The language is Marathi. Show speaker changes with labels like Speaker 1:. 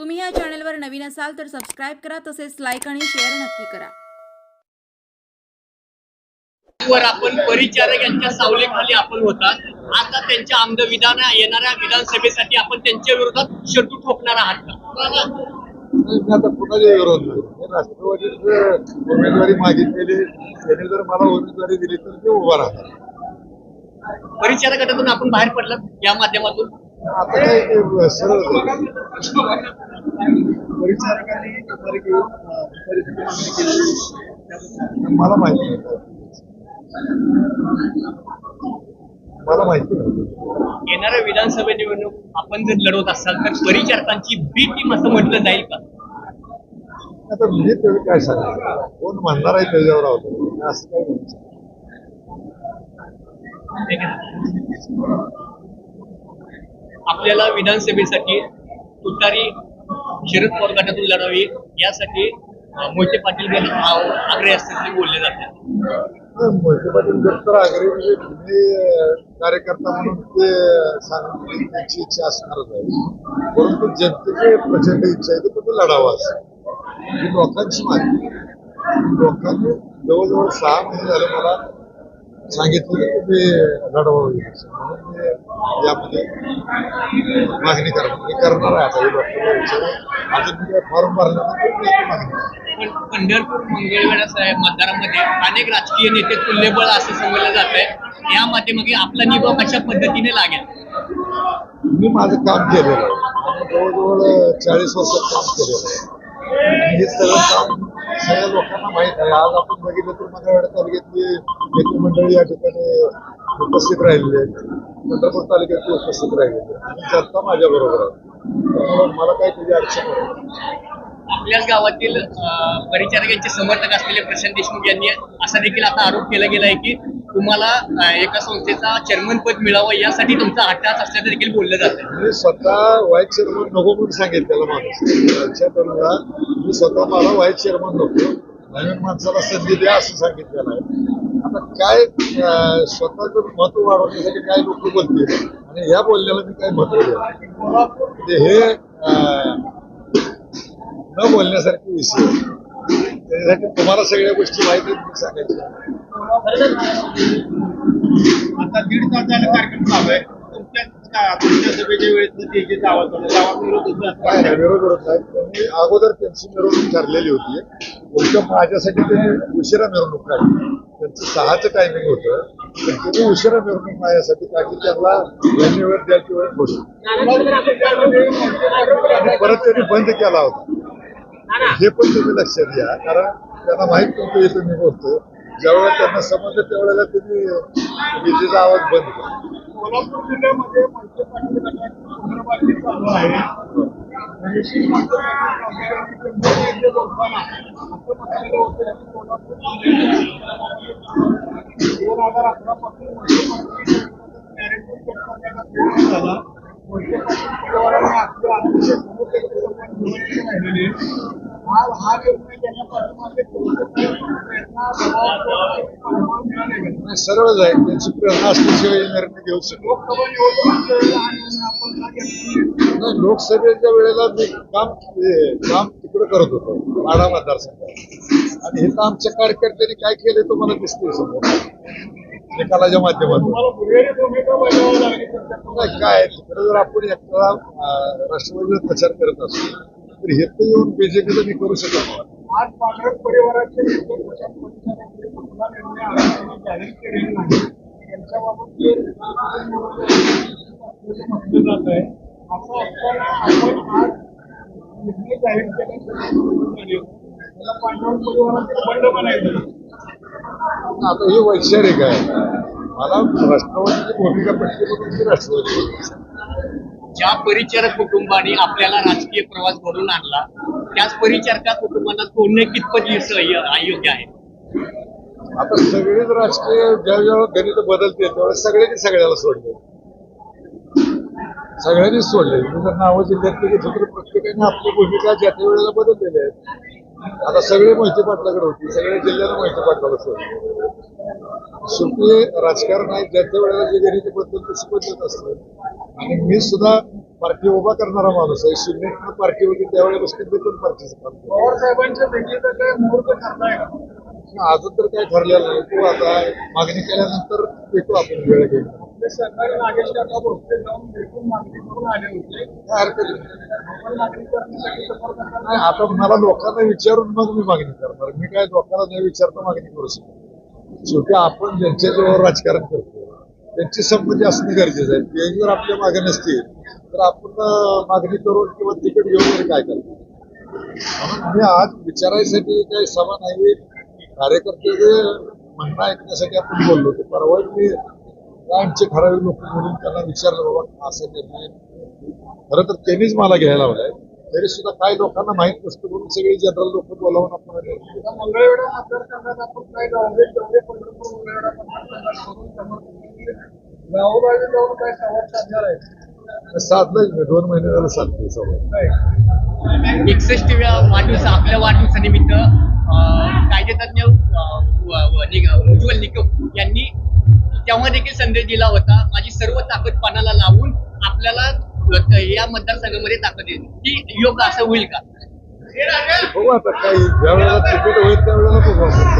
Speaker 1: तुम्ही या चॅनलवर नवीन असाल तर सबस्क्राईब करा तसेच लाईक आणि शेअर नक्की करा.
Speaker 2: वर आपण परिचारक यांच्या सावलीखाली आपण होता आता त्यांच्या आमद विधान येणाऱ्या विधानसभेसाठी आपण त्यांच्या विरोधात शर्टू ठोकणार आहात का?
Speaker 3: कुणाच्या विरोध राष्ट्रवादीच उमेदवारी मागितलेली त्यांनी जर मला उमेदवारी दिली तर मी उभा राहणार.
Speaker 2: परिचारक गटातून आपण बाहेर पडलात या माध्यमातून?
Speaker 3: आता काय ते सरळ मला माहिती मला माहिती
Speaker 2: येणाऱ्या विधानसभे निवडणूक आपण जर लढवत असाल तर परिचारकांची बी टीम असं म्हटलं जाईल का?
Speaker 3: आता मी तेवढं काय सांगायचं कोण म्हणणार आहे त्याच्यावर मी असं काय
Speaker 2: आपल्याला विधानसभेसाठी तुतारी शरद पवार गटातून लढावी यासाठी मोहिते पाटील हे आव- असतील असल्याचे बोलले जाते.
Speaker 3: मोहिते पाटील जर तर आग्रही म्हणजे मी कार्यकर्ता म्हणून ते सांगितले त्यांची इच्छा असणारच आहे. परंतु जनतेची प्रचंड इच्छा आहे की तुम्ही लढावा ही लोकांची मागणी लोकांनी जवळजवळ सहा महिने झाले मला सांगितलं की तुम्ही लढावा म्हणून मी यामध्ये मागणी करणार मी करणार आहे आता हे लोकांना विचारून अजून मी फॉर्म याची मागणी.
Speaker 2: पण पंढरपूर मंगळवेढा साहेब मतदारामध्ये अनेक राजकीय नेते तुल्यबळ असं समजलं जात आहे या माध्यमागे आपला निभाव कशा पद्धतीने लागेल?
Speaker 3: मी माझं काम केलेलं आहे. जवळजवळ चाळीस वर्षात काम केलेलं आहे. आणि हे सगळं काम सगळ्या लोकांना माहीत आहे. आज आपण बघितलं तर मंगळवेढा तालुक्यातली नेते मंडळी या ठिकाणी उपस्थित राहिलेली आहेत. पंढरपूर तालुक्यातली उपस्थित राहिलेली आहेत. आणि जनता माझ्या बरोबर आहे मला काही त्याची अडचण नाही.
Speaker 2: आपल्याच गावातील परिचारकांचे समर्थक असलेले प्रशांत देशमुख यांनी असा देखील आता आरोप केला गेला आहे की तुम्हाला एका संस्थेचा चेअरमन पद मिळावं यासाठी तुमचा हट्टाच असल्याचं देखील बोललं जातं
Speaker 3: मी स्वतः व्हाईस चेअरमन नको म्हणून सांगितलेला माणूस. मी स्वतः मला व्हाईस चेअरमन नको. नवीन माणसाला संधी द्या असं सांगितलेलं आहे. काय स्वतःच स्वतःचं महत्त्व वाढवण्यासाठी म्हणजे काय लोक बोलतील? आणि या बोलण्याला मी काय महत्त्व द्या म्हणजे हे न बोलण्यासारखे विषय. त्याच्यासाठी तुम्हाला सगळ्या गोष्टी माहिती सांगायच्या
Speaker 4: आता दीड तास झाला कार्यक्रम चालू आहे. वेळेस विरोध होता
Speaker 3: नाही विरोध होत नाही. त्यांनी अगोदर त्यांची मिरवणूक ठरलेली होती. उलट माझ्यासाठी त्यांनी उशिरा मिरवणूक काढली. त्यांचं सहाचं टायमिंग होतं. पण त्यांनी उशिरा मिरवणूक माझ्यासाठी काढली. त्यांना यांनी वेळ द्यायची वेळ होती आणि परत त्यांनी बंद केला होता. हे पण तुम्ही लक्षात घ्या कारण त्यांना माहीत नव्हतं हे तुम्ही बोलतो ज्यावेळेला त्यांना समजलं त्यावेळेला त्यांनी विजेचा आवाज बंद केला.
Speaker 4: कोल्हापूर जिल्ह्यामध्ये मोहिते पाटील चालू आहे बोलताना कोल्हापूर दोन हजार अकरा पासून झाला हा हा निर्णय घेण्या पाठीमागे
Speaker 3: सरळच आहे. त्यांची प्रेरणा असल्याशिवाय निर्णय घेऊ शकतो. नाही लोकसभेच्या वेळेला मी काम हे, काम तिकडे करत होतो माडा मतदारसंघात. आणि हे आमच्या कार्यकर्त्यांनी काय केले तुम्हाला दिसते समोर. म्हणजे निकालाच्या माध्यमातून.
Speaker 4: तुम्हाला दुहेरी
Speaker 3: काय तिकडे जर आपण एकटा अं, राष्ट्रवादीचा प्रचार करत असतो तर हे तर येऊन बीजेपीचं मी करू शकत
Speaker 4: आज पांढरट परिवाराचे नेते प्रशांत परिचारकांनी कुठला निर्णय आयोगाने जाहीर केलेला नाही त्यांच्याबाबत जे असल्याचं म्हटलं जात आहे असं असताना आपण आज निर्णय जाहीर केल्याचे त्याला पांढरट परिवाराचे बंड बनायचं
Speaker 3: आता हे वैचारिक आहे. मला राष्ट्रवादीची भूमिका पटली राष्ट्रवादी
Speaker 2: ज्या परिचारक कुटुंबाने आपल्याला राजकीय प्रवास घडून आणला त्याच परिचारका तुम्हाला सोडणं कितपत अयोग्य आहे?
Speaker 3: आता सगळेच राजकीय ज्यावेळेला गणित बदलते त्यावेळेस सगळ्यांनी सगळ्याला सोडले. सगळ्यांनीच सोडले. मी जर नावं जिल्ह्यातले घेतलं तर प्रत्येकाने आपली भूमिका ज्या त्या वेळेला बदललेली आहे. आता सगळे मोहिते पाटलाकडे होती सगळ्या जिल्ह्याला मोहिते पाटलाला सोडले. शेवटी राजकारण आहे ज्या त्या वेळेला जे गणित बदलत तसं बदलत असतं. आणि मी सुद्धा पार्टी उभा करणारा माणूस आहे. शून्य पार्टी होती त्यावेळेपासून मी पण पार्टीचं काम.
Speaker 4: पवार साहेबांच्या भेटीचं काय मुहूर्त ठरलाय का?
Speaker 3: अजून तर काय ठरलेलं नाही. तो आता मागणी केल्यानंतर भेटू आपण वेळ घेऊन.
Speaker 4: आपले सरकारी नागेश काका भोसले जाऊन भेटून मागणी करून आले होते.
Speaker 3: काय हरकत नाही.
Speaker 4: आपण मागणी करण्यासाठी समर्थन
Speaker 3: नाही, आता मला लोकांना विचारून मग मी मागणी करणार. मी काय लोकांना न विचारता मागणी करू शकतो शेवटी आपण ज्यांच्या जवळ राजकारण करतो त्यांची संमती असणे गरजेचं आहे. ते जर आपल्या मागे नसतील तर आपण मागणी करून किंवा तिकीट घेऊन काय करतो म्हणून मी आज विचारायसाठी काही सभा नाही कार्यकर्त्याचे म्हणणं ऐकण्यासाठी आपण बोललो होतो. परवा मी आमचे ठराविक लोक म्हणून त्यांना विचारलं बाबा असं निर्णय खरं तर त्यांनीच मला घ्यायला लावलाय. तरी सुद्धा काही लोकांना माहीत नसतं म्हणून सगळी जनरल लोक बोलावून आपण
Speaker 4: मंगळवेढा मतदारसंघात आपण काय गावले जेवढे पंढरपूर मंगळवेढा मतदारसंघात करून समर्थन केले. गावोगावी जाऊन काय संवाद साधणार आहे
Speaker 3: साधलंच मी दोन महिने झालं
Speaker 4: काय
Speaker 2: एकसष्ट वाढदिवस आपल्या वाढदिवसानिमित्त कायदेतज्ञ उज्ज्वल निकम यांनी तेव्हा देखील संदेश दिला होता. माझी सर्व ताकद पानाला लावून आपल्याला या मतदारसंघामध्ये ताकद येईल की योग्य असं होईल का?
Speaker 3: बघू आता काही ज्या वेळेला तिकीट होईल त्या वेळेला बघू आपण. काय